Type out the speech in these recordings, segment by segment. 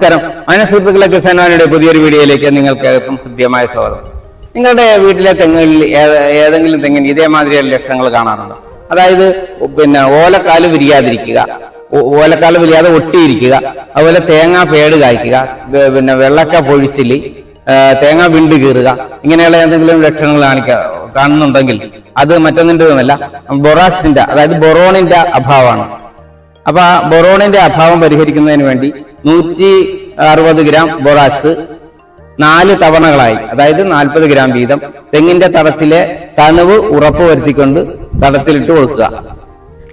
നമസ്കാരം. അങ്ങനെ സുഹൃത്തുക്കളെ കിസാൻവാനിയുടെ പുതിയൊരു വീഡിയോയിലേക്ക് നിങ്ങൾക്ക് ഹൃദ്യമായ സ്വാഗതം. നിങ്ങളുടെ വീട്ടിലെ തെങ്ങുകളിൽ ഏതെങ്കിലും തെങ്ങിന് ഇതേമാതിരിയുള്ള ലക്ഷണങ്ങൾ കാണാറുണ്ടോ? അതായത് പിന്നെ ഓലക്കാൽ വിരിയാതിരിക്കുക ഓലക്കാൽ വിരിയാതെ ഒട്ടിയിരിക്കുക അതുപോലെ തേങ്ങ പേട് കായ്ക്കുക പിന്നെ വെള്ളക്ക പൊഴിച്ചില്ലി തേങ്ങ വിണ്ട് കീറുക ഇങ്ങനെയുള്ള എന്തെങ്കിലും ലക്ഷണങ്ങൾ കാണിക്ക കാണുന്നുണ്ടെങ്കിൽ അത് മറ്റൊന്നിന്റെതുമല്ല ബൊറാക്സിന്റെ അതായത് ബൊറോണിന്റെ അഭാവമാണ്. അപ്പൊ ആ ബൊറോണിന്റെ അഭാവം പരിഹരിക്കുന്നതിന് വേണ്ടി നൂറ്റി അറുപത് ഗ്രാം ബൊറാക്സ് നാല് തവണകളായി അതായത് നാൽപ്പത് ഗ്രാം വീതം തെങ്ങിന്റെ തടത്തിലെ തണുവ് ഉറപ്പ് വരുത്തിക്കൊണ്ട് തടത്തിലിട്ട് കൊടുക്കുക.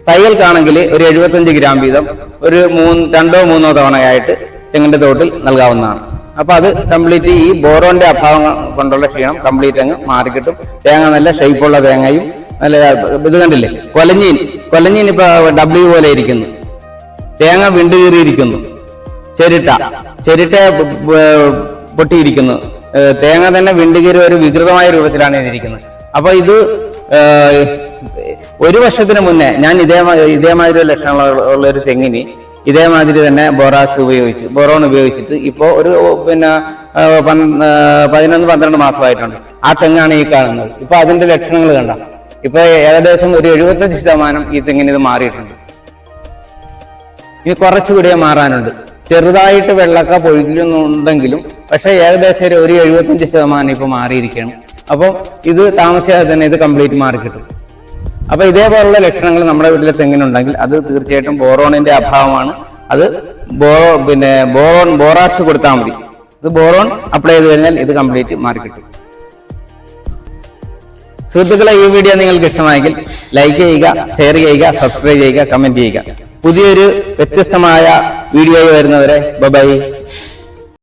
തയ്യൽക്കാണെങ്കിൽ ഒരു എഴുപത്തഞ്ച് ഗ്രാം വീതം ഒരു മൂന്ന് രണ്ടോ മൂന്നോ തവണയായിട്ട് തെങ്ങിന്റെ തോട്ടിൽ നൽകാവുന്നതാണ്. അപ്പൊ അത് കംപ്ലീറ്റ് ഈ ബോറോന്റെ അഭാവം കൊണ്ടുള്ള ക്ഷീണം കംപ്ലീറ്റ് അങ്ങ് മാറിക്കിട്ടും. തേങ്ങ നല്ല ഷേപ്പുള്ള തേങ്ങയും നല്ല ഇത് കണ്ടില്ലേ? കൊലഞ്ഞീൻ. കൊലഞ്ഞീൻ ഇപ്പൊ ഡബ്ല്യു പോലെ ഇരിക്കുന്നു. തേങ്ങ വിണ്ടുകീറിയിരിക്കുന്നു ചെരിട്ട. ചെരിട്ട പൊട്ടിയിരിക്കുന്നു. തേങ്ങ തന്നെ വിണ്ടുകീറി ഒരു വികൃതമായ രൂപത്തിലാണ് ഇതിരിക്കുന്നത്. അപ്പൊ ഇത് ഒരു വർഷത്തിന് മുന്നേ ഞാൻ ഇതേ ഇതേമാതിരി ലക്ഷണമുള്ള ഒരു തെങ്ങിന് ഇതേമാതിരി തന്നെ ബോറാക്സ് ഉപയോഗിച്ച് ബോറോൺ ഉപയോഗിച്ചിട്ട് ഇപ്പോൾ ഒരു പിന്നെ പതിനൊന്ന് പന്ത്രണ്ട് മാസമായിട്ടുണ്ട്. ആ തെങ്ങാണ് ഈ കാണുന്നത്. ഇപ്പൊ അതിന്റെ ലക്ഷണങ്ങൾ കണ്ട. ഇപ്പൊ ഏകദേശം ഒരു എഴുപത്തഞ്ച് ശതമാനം ഈ തെങ്ങിന് ഇത് മാറിയിട്ടുണ്ട്. ഇനി കുറച്ചുകൂടിയേ മാറാനുണ്ട്. ചെറുതായിട്ട് വെള്ളക്ക പൊഴിക്കുന്നുണ്ടെങ്കിലും പക്ഷെ ഏകദേശം ഒരു- എഴുപത്തഞ്ച് ശതമാനം ഇപ്പൊ മാറിയിരിക്കുകയാണ് അപ്പോൾ ഇത് താമസിയാതെ തന്നെ ഇത് കംപ്ലീറ്റ് മാറി കിട്ടും. അപ്പൊ ഇതേപോലുള്ള ലക്ഷണങ്ങൾ നമ്മുടെ വീട്ടിലെ തെങ്ങിനുണ്ടെങ്കിൽ അത് തീർച്ചയായിട്ടും ബോറോണിന്റെ അഭാവമാണ്. അത് ബോ പിന്നെ ബോറോൺ ബോറാക്സ് കൊടുത്താൽ മതി. ഇത് ബോറോൺ അപ്ലൈ ചെയ്ത് കഴിഞ്ഞാൽ ഇത് കംപ്ലീറ്റ് മാറി കിട്ടും. സുഹൃത്തുക്കളെ ഈ വീഡിയോ നിങ്ങൾക്ക് ഇഷ്ടമായെങ്കിൽ ലൈക്ക് ചെയ്യുക ഷെയർ ചെയ്യുക സബ്സ്ക്രൈബ് ചെയ്യുക കമന്റ് ചെയ്യുക. പുതിയൊരു വ്യത്യസ്തമായ വീഡിയോ വരുന്നവരെ ബൈ